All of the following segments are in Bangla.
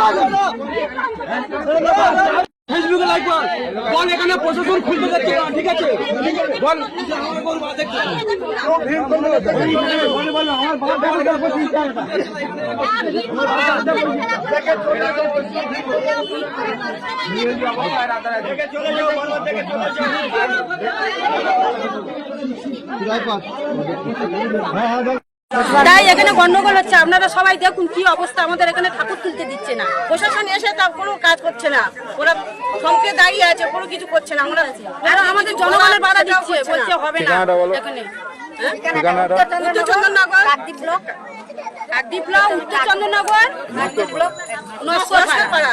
Hallelujah! ফেসবুকে লাইক কর। বল এখানে প্রশাসন খুলতে যাচ্ছে না, ঠিক আছে? বল। তাই এখানে গন্ডগোল হচ্ছে। আপনারা সবাই দেখুন কি অবস্থা আমাদের এখানে ঠাকুর তুলতে দিচ্ছে না। প্রশাসন এসে তা কোনো কাজ করছে না। ওরা থমকে দাঁড়িয়ে আছে কোনো কিছু করছে না। আমরা আর আমাদের জনগণের বাধা দিচ্ছে বলছে হবে না এখানে। হ্যাঁ? উত্তর চন্দননগর কাকদ্বীপ ব্লক। উত্তর চন্দননগর নস্কর পাড়া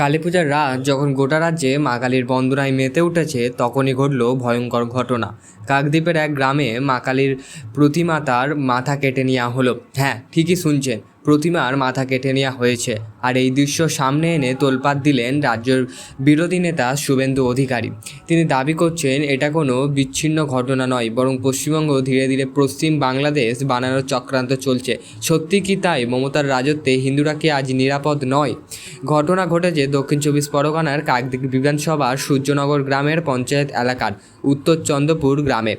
কালী পূজার রাত যখন গোটা রাজ্যে মা কালীর বন্দনায় মেতে উঠেছে, তখনই ঘটল ভয়ঙ্কর ঘটনা। কাকদ্বীপের এক গ্রামে মা কালীর প্রতিমাতার মাথা কেটে নেওয়া হলো। হ্যাঁ ঠিকই শুনছেন। প্রতিমার মাথা কেটে নেওয়া হয়েছে। আর এই দৃশ্য সামনে এনে তোলপাত দিলেন রাজ্যের বিরোধী নেতা শুভেন্দু অধিকারী। তিনি দাবি করছেন, এটা কোনো বিচ্ছিন্ন ঘটনা নয়, বরং পশ্চিমবঙ্গ ধীরে ধীরে পশ্চিম বাংলাদেশ বানানোর চক্রান্ত চলছে। সত্যি কি তাই? মমতার রাজত্বে হিন্দুরা কি আজ নিরাপদ নয়? ঘটনা ঘটেছে দক্ষিণ চব্বিশ পরগনার কাকদ্বীপ বিধানসভার সূর্যনগর গ্রামের পঞ্চায়েত এলাকার উত্তর চন্দ্রপুর গ্রামে।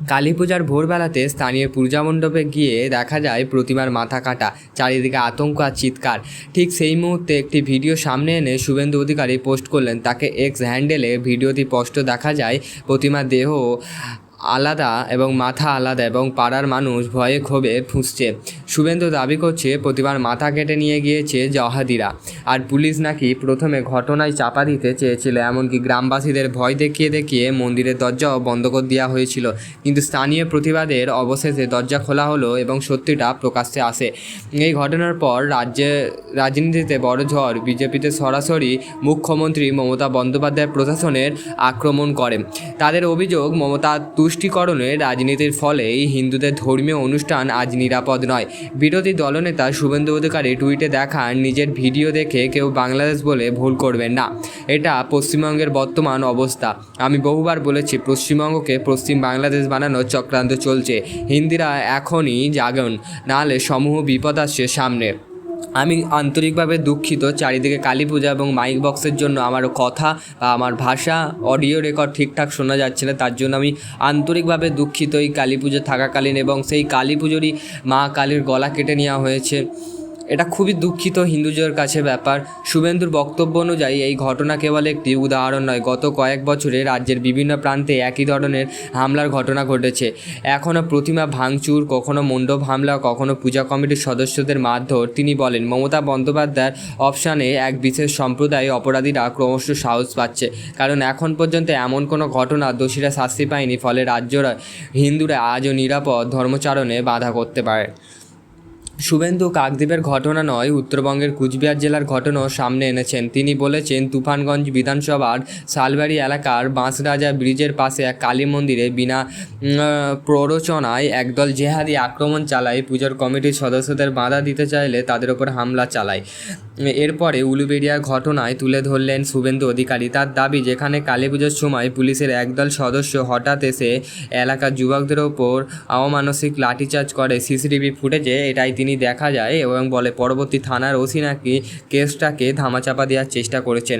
কালী পূজার ভোরবেলাতে স্থানীয় পূজা মণ্ডপে গিয়ে দেখা যায় প্রতিমার মাথা কাটা, চারিদিকে আতঙ্ক আর চিৎকার। ঠিক সেই মুহূর্তে একটি ভিডিও সামনে এনে শুভেন্দু অধিকারী পোস্ট করলেন। তাকে এক্স হ্যান্ডেলে ভিডিওটি স্পষ্ট দেখা যায় প্রতিমার দেহ আলাদা এবং মাথা আলাদা এবং পাড়ার মানুষ ভয়ে ক্ষোভে ফুঁসছে। শুভেন্দু দাবি করছে, প্রতিবার মাথা কেটে নিয়ে গিয়েছে জহাদিরা। আর পুলিশ নাকি প্রথমে ঘটনায় চাপা দিতে চেয়েছিল, এমনকি গ্রামবাসীদের ভয় দেখিয়ে দেখিয়ে মন্দিরের দরজাও বন্ধ করে দেওয়া হয়েছিল। কিন্তু স্থানীয় প্রতিবাদের অবশেষে দরজা খোলা হলো এবং সত্যিটা প্রকাশ্যে আসে। এই ঘটনার পর রাজ্যে রাজনীতিতে বড় ঝড়, বিজেপিতে সরাসরি মুখ্যমন্ত্রী মমতা বন্দ্যোপাধ্যায় প্রশাসনের আক্রমণ করেন। তাদের অভিযোগ, মমতা তুষ্টিকরণের রাজনীতির ফলেই হিন্দুদের ধর্মীয় অনুষ্ঠান আজ নিরাপদ নয়। বিরোধী দলনেতা শুভেন্দু অধিকারী টুইটে দেখান নিজের ভিডিও দেখে কেউ বাংলাদেশ বলে ভুল করবেন না। এটা পশ্চিমবঙ্গের বর্তমান অবস্থা। আমি বহুবার বলেছি, পশ্চিমবঙ্গকে পশ্চিম বাংলাদেশ বানানোর চক্রান্ত চলছে। হিন্দিরা এখনই জাগন, নাহলে সমূহ বিপদ আসছে সামনে আমি আন্তরিকভাবে দুঃখিত। চারিদিকে কালী পূজা এবং মাইক বক্সের জন্য আমার কথা বা আমার ভাষা অডিও রেকর্ড ঠিকঠাক শোনা যাচ্ছে না। তার জন্য আমি আন্তরিকভাবে দুঃখিত এই কালী পুজো থাকাকালীন এবং সেই কালী পুজোরই মা কালীর গলা কেটে নেওয়া হয়েছে। এটা খুবই দুঃখিত হিন্দুদের কাছে ব্যাপার। শুভেন্দুর বক্তব্য অনুযায়ী এই ঘটনা কেবল একটি উদাহরণ নয়, গত কয়েক বছরে রাজ্যের বিভিন্ন প্রান্তে একই ধরনের হামলার ঘটনা ঘটেছে। এখনও প্রতিমা ভাঙচুর, কখনো মণ্ডপ হামলা, কখনো পূজা কমিটির সদস্যদের মারধর। তিনি বলেন, মমতা বন্দ্যোপাধ্যায়ের অপশানে এক বিশেষ সম্প্রদায় অপরাধীরা ক্রমশ সাহস পাচ্ছে। কারণ এখন পর্যন্ত এমন কোনো ঘটনা দোষীরা শাস্তি পায়নি, ফলে রাজ্যরা হিন্দুরা আজও নিরাপদ ধর্মচারণে বাধা করতে পারে। শুভেন্দু কাকদ্বীপের ঘটনা নয়, উত্তরবঙ্গের কুচবিহার জেলার ঘটনাও সামনে এনেছেন। তিনি বলেছেন, তুফানগঞ্জ বিধানসভার শালবাড়ি এলাকার বাঁশরাজা ব্রিজের পাশে এক কালী মন্দিরে বিনা প্ররোচনায় একদল জেহাদি আক্রমণ চালায়। পুজোর কমিটির সদস্যদের বাধা দিতে চাইলে তাদের ওপর হামলা চালায়। এরপরে উলুবেড়িয়ার ঘটনায় তুলে ধরলেন শুভেন্দু অধিকারী। তার দাবি, যেখানে কালী পুজোর সময় পুলিশের একদল সদস্য হঠাৎ এসে এলাকার যুবকদের ওপর অমানসিক লাঠিচার্জ করে, সিসিটিভি ফুটেজে, এটাই তিনি দেখা যায় এবং বলে, পরবর্তী থানার ওসি নাকি কেসটাকে ধামাচাপা দেওয়ার চেষ্টা করেছেন।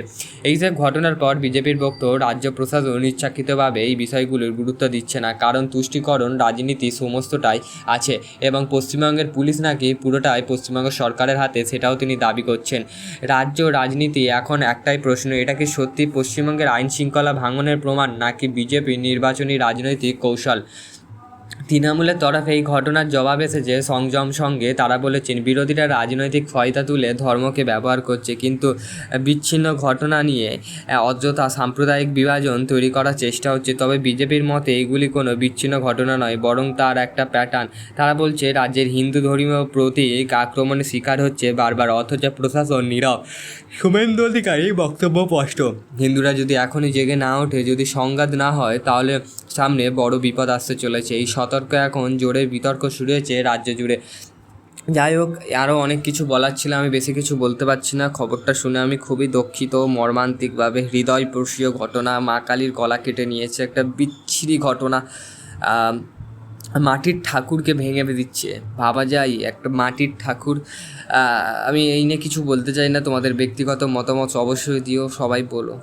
এইসব ঘটনার পর বিজেপির বক্তব্য রাজ্য প্রশাসন ইচ্ছাকৃতভাবে এই বিষয়গুলোর গুরুত্ব দিচ্ছে না, কারণ তুষ্টিকরণ রাজনীতি সমস্তটাই আছে এবং পশ্চিমবঙ্গের পুলিশ নাকি পুরোটাই পশ্চিমবঙ্গ সরকারের হাতে, সেটাও তিনি দাবি করছেন। রাজ্য রাজনীতি এখন একটাই প্রশ্ন, এটা কি সত্যি পশ্চিমবঙ্গের আইন শৃঙ্খলা ভাঙনের প্রমাণ নাকি বিজেপির নির্বাচনী রাজনৈতিক কৌশল? তৃণমূলের তরফে এই ঘটনার জবাব এসেছে সংযম সঙ্গে। তারা বলেছেন, বিরোধীরা রাজনৈতিক ফয়দা তুলে ধর্মকে ব্যবহার করছে, কিন্তু বিচ্ছিন্ন ঘটনা নিয়ে অযথা সাম্প্রদায়িক বিভাজন তৈরি করার চেষ্টা হচ্ছে। তবে বিজেপির মতে, এগুলি কোনো বিচ্ছিন্ন ঘটনা নয়, বরং তার একটা প্যাটার্ন তারা বলছে, রাজ্যের হিন্দু ধর্মীয় প্রতীক আক্রমণের শিকার হচ্ছে বারবার, অথচ প্রশাসন নীরব। শুভেন্দু অধিকারী, বক্তব্য স্পষ্ট। হিন্দুরা যদি এখনই জেগে না ওঠে, যদি সংঘাত না হয়, তাহলে সামনে বড় বিপদ আসতে চলেছে। এই সতর্ক এখন, জোরে বিতর্ক শুরু হয়েছে রাজ্য জুড়ে। যাই হোক আরও অনেক কিছু বলার ছিল, আমি বেশি কিছু বলতে পারছি না। খবরটা শুনে আমি খুবই দুঃখিত, মর্মান্তিকভাবে হৃদয়স্পর্শীয় ঘটনা, মা কালীর গলা কেটে নিয়েছে একটা বিচ্ছিরি ঘটনা মাটির ঠাকুরকে ভেঙে দিচ্ছে। ভাবা যায়, একটা মাটির ঠাকুর আমি এই নিয়ে কিছু বলতে চাই না, তোমাদের ব্যক্তিগত মতামত অবশ্যই দিও, সবাই বলো।